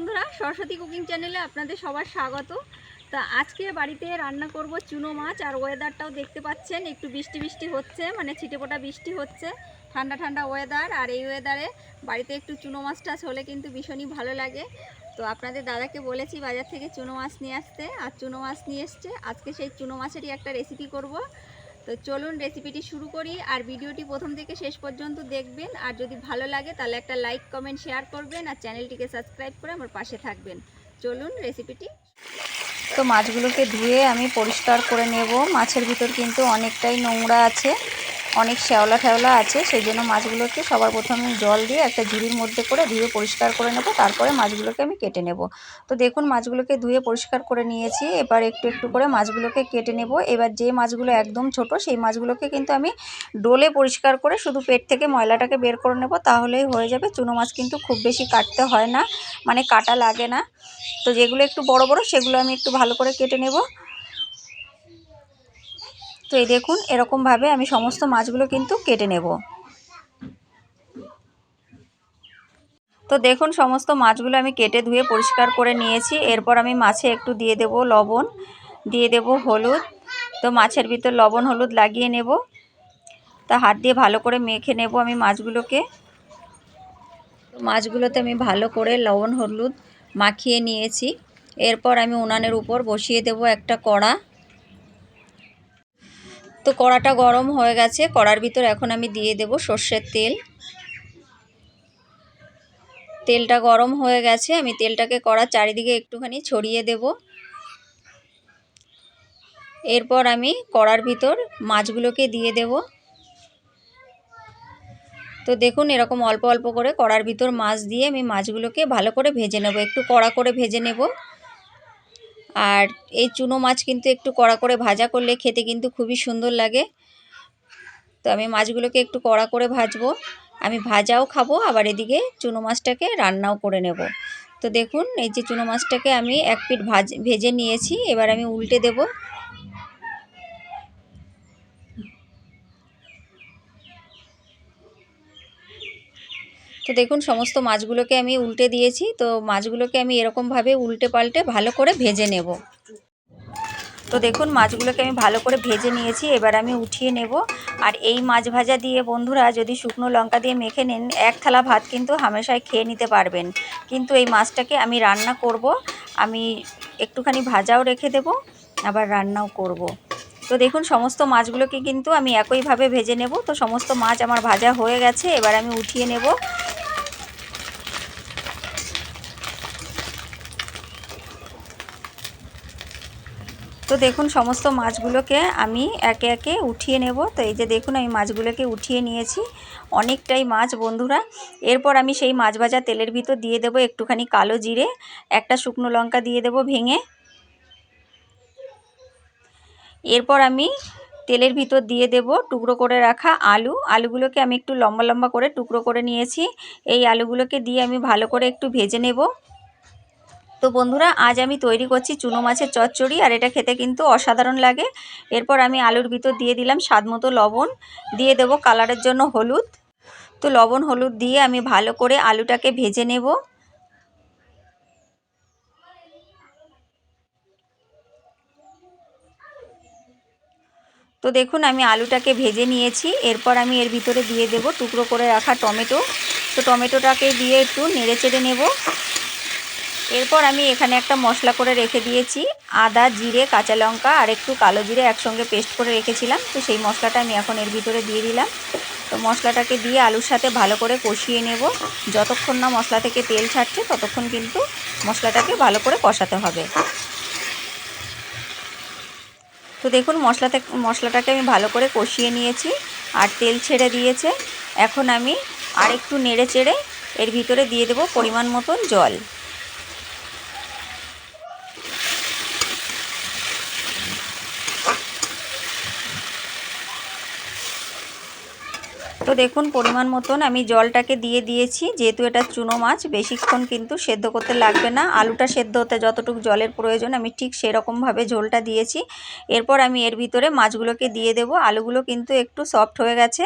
বন্ধুরা, সরস্বতী কুকিং চ্যানেলে আপনাদের সবার স্বাগত। তা আজকে বাড়িতে রান্না করব চুনো মাছ, আর ওয়েদারটাও দেখতে পাচ্ছেন, একটু বৃষ্টি বৃষ্টি হচ্ছে মানে ছিটেপোটা বৃষ্টি হচ্ছে, ঠান্ডা ঠান্ডা ওয়েদার আর এই ওয়েদারে বাড়িতে একটু চুনো মাছ টাছ হলে কিন্তু ভীষণই ভালো লাগে। তো আপনাদের দাদাকে বলেছি বাজার থেকে চুনো মাছ নিয়ে আসতে, আর চুনো মাছ নিয়ে এসছে, আজকে সেই চুনো মাছেরই একটা রেসিপি করব। তো চলুন রেসিপিটি শুরু করি আর ভিডিওটি প্রথম থেকে শেষ পর্যন্ত দেখবেন। আর যদি ভালো লাগে তাহলে একটা লাইক কমেন্ট শেয়ার করবেন আর চ্যানেলটিকে সাবস্ক্রাইব করে আমার পাশে থাকবেন। চলুন রেসিপিটি তো মাছগুলোকে ধুয়ে আমি পরিষ্কার করে নেব। মাছের ভিতর কিন্তু অনেকটাই নোংরা আছে। অনেক শ্যাওলা ঠ্যাওলা আছে, সেই জন্য মাছগুলোকে সবার প্রথমে জল দিয়ে একটা ঝুড়ির মধ্যে করে ধুয়ে পরিষ্কার করে নেব, তারপরে মাছগুলোকে আমি কেটে নেব। তো দেখুন, মাছগুলোকে ধুয়ে পরিষ্কার করে নিয়েছি, এবার একটু একটু করে মাছগুলোকে কেটে নেব। এবার যে মাছগুলো একদম ছোট, সেই মাছগুলোকে কিন্তু আমি ডোলে পরিষ্কার করে শুধু পেট থেকে ময়লাটাকে বের করে নেব, তাহলেই হয়ে যাবে। চুনো মাছ কিন্তু খুব বেশি কাটতে হয় না মানে কাটা লাগে না। তো যেগুলো একটু বড় বড়, সেগুলো আমি একটু ভালো করে কেটে নেব। তো এই দেখুন, এরকমভাবে আমি সমস্ত মাছগুলো কিন্তু কেটে নেব। তো দেখুন, সমস্ত মাছগুলো আমি কেটে ধুয়ে পরিষ্কার করে নিয়েছি। এরপর আমি মাছে একটু দিয়ে দেব লবণ, দিয়ে দেব হলুদ। তো মাছের ভিতর লবণ, হলুদ লাগিয়ে নেব। তা হাত দিয়ে ভালো করে মেখে নেব আমি মাছগুলোকে। মাছগুলোতে আমি ভালো করে লবণ, হলুদ মাখিয়ে নিয়েছি। এরপর আমি উনানের উপর বসিয়ে দেব একটা কড়া। তো কড়াটা গরম হয়ে গেছে। কড়ার ভিতর এখন আমি দিয়ে দেব সর্ষের তেল। তেলটা গরম হয়ে গেছে। আমি তেলটাকে কড়ার চারিদিকে একটুখানি ছড়িয়ে দেব। এরপর আমি কড়ার ভিতর মাছগুলোকে দিয়ে দেব। তো দেখুন এরকম অল্প অল্প করে কড়ার ভিতর মাছ দিয়ে আমি মাছগুলোকে ভালো করে ভেজে নেব। একটু কড়া করে ভেজে নেব। আর এই চুনো মাছ কিন্তু একটু কড়া করে ভাজা করলে খেতে কিন্তু খুবই সুন্দর লাগে। তো আমি মাছগুলোকে একটু কড়া করে ভাজবো। আমি ভাজাও খাব, আবার এদিকে চুনো মাছটাকে রান্নাও করে নেব। তো দেখুন, এই যে চুনো মাছটাকে আমি এক পিঠ ভাজ, ভেজে নিয়েছি। এবার আমি উল্টে দেব। তো দেখুন, সমস্ত মাছগুলোকে আমি উল্টে দিয়েছি। তো মাছগুলোকে আমি এরকমভাবে উল্টে পাল্টে ভালো করে ভেজে নেব। তো দেখুন, মাছগুলোকে আমি ভালো করে ভেজে নিয়েছি। এবার আমি উঠিয়ে নেব। আর এই মাছ ভাজা দিয়ে বন্ধুরা, যদি শুকনো লঙ্কা দিয়ে মেখে নেন, এক থালা ভাত কিন্তু হামেশায় খেয়ে নিতে পারবেন। কিন্তু এই মাছটাকে আমি রান্না করব। আমি একটুখানি ভাজাও রেখে দেব, আবার রান্নাও করব। তো দেখুন, সমস্ত মাছগুলোকে কিন্তু আমি একইভাবে ভেজে নেব। তো সমস্ত মাছ আমার ভাজা হয়ে গেছে। এবার আমি উঠিয়ে নেব। তো দেখুন, সমস্ত মাছগুলোকে আমি একে একে উঠিয়ে নেব। তো এই যে দেখুন, আমি মাছগুলোকে উঠিয়ে নিয়েছি। অনেকটাই মাছ, বন্ধুরা। এরপর আমি সেই মাছ ভাজা তেলের ভিতর দিয়ে দেব একটুখানি কালো জিরে, একটা শুকনো লঙ্কা দিয়ে দেব ভেঙে। এরপর আমি তেলের ভিতর দিয়ে দেব টুকরো করে রাখা আলু। আলুগুলোকে আমি একটু লম্বা লম্বা করে টুকরো করে নিয়েছি। এই আলুগুলোকে দিয়ে আমি ভালো করে একটু ভেজে নেব। তো বন্ধুরা, আজ আমি তৈরি করছি চুনো মাছের চচ্চড়ি, আর এটা খেতে কিন্তু অসাধারণ লাগে। এরপর আমি আলুর ভিতর দিয়ে দিলাম স্বাদ মতো লবণ। দিয়ে দেব কালারের জন্য হলুদ। তো লবণ, হলুদ দিয়ে আমি ভালো করে আলুটাকে ভেজে নেব। তো দেখুন, আমি আলুটাকে ভেজে নিয়েছি। এরপর আমি এর ভিতরে দিয়ে দেব টুকরো করে রাখা টমেটো। তো টমেটোটাকে দিয়ে একটু নেড়ে চেড়ে নেব। এরপর আমি এখানে একটা মশলা করে রেখে দিয়েছি। আদা, জিরে, কাঁচা লঙ্কা আর একটু কালো জিরে একসঙ্গে পেস্ট করে রেখেছিলাম। তো সেই মশলাটা আমি এখন এর ভিতরে দিয়ে দিলাম। তো মশলাটাকে দিয়ে আলুর সাথে ভালো করে কষিয়ে নেব। যতক্ষণ না মশলা থেকে তেল ছাড়ছে, ততক্ষণ কিন্তু মশলাটাকে ভালো করে কষাতে হবে। তো দেখুন মশলাতে মশলাটাকে আমি ভালো করে কষিয়ে নিয়েছি আর তেল ছেড়ে দিয়েছে। এখন আমি আর একটু নেড়ে চেড়ে এর ভিতরে দিয়ে দেব পরিমাণ মতন জল। তো দেখুন, পরিমাণ মতন আমি জলটাকে দিয়ে দিয়েছি। যেহেতু এটা চুনো মাছ, বেশিক্ষণ কিন্তু সেদ্ধ করতে লাগবে না। আলুটা সেদ্ধ হতে যতটুকু জলের প্রয়োজন, আমি ঠিক সেরকমভাবে ঝোলটা দিয়েছি। এরপর আমি এর ভিতরে মাছগুলোকে দিয়ে দেব। আলুগুলো কিন্তু একটু সফট হয়ে গেছে।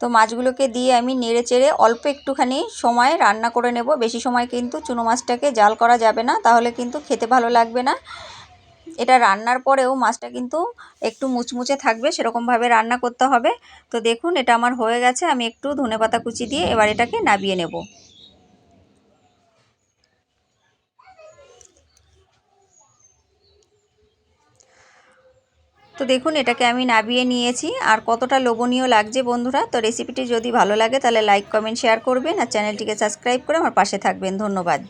তো মাছগুলোকে দিয়ে আমি নেড়ে চেড়ে অল্প একটুখানি সময় রান্না করে নেব। বেশি সময় কিন্তু চুনো মাছটাকে জাল করা যাবে না, তাহলে কিন্তু খেতে ভালো লাগবে না। এটা রান্নার পরেও মাছটা কিন্তু একটু মুচমুচে থাকবে, সেরকমভাবে রান্না করতে হবে। তো দেখুন, এটা আমার হয়ে গেছে, আমি একটু ধনেপাতা কুচি দিয়ে এবার এটাকে নাবিয়ে নেব। তো দেখুন, এটাকে আমি নাবিয়ে নিয়েছি, আর কতটা লোভনীয় লাগছে বন্ধুরা। তো রেসিপিটি যদি ভালো লাগে, তাহলে লাইক কমেন্ট শেয়ার করবেন, আর চ্যানেলটিকে সাবস্ক্রাইব করে আমার পাশে থাকবেন। ধন্যবাদ।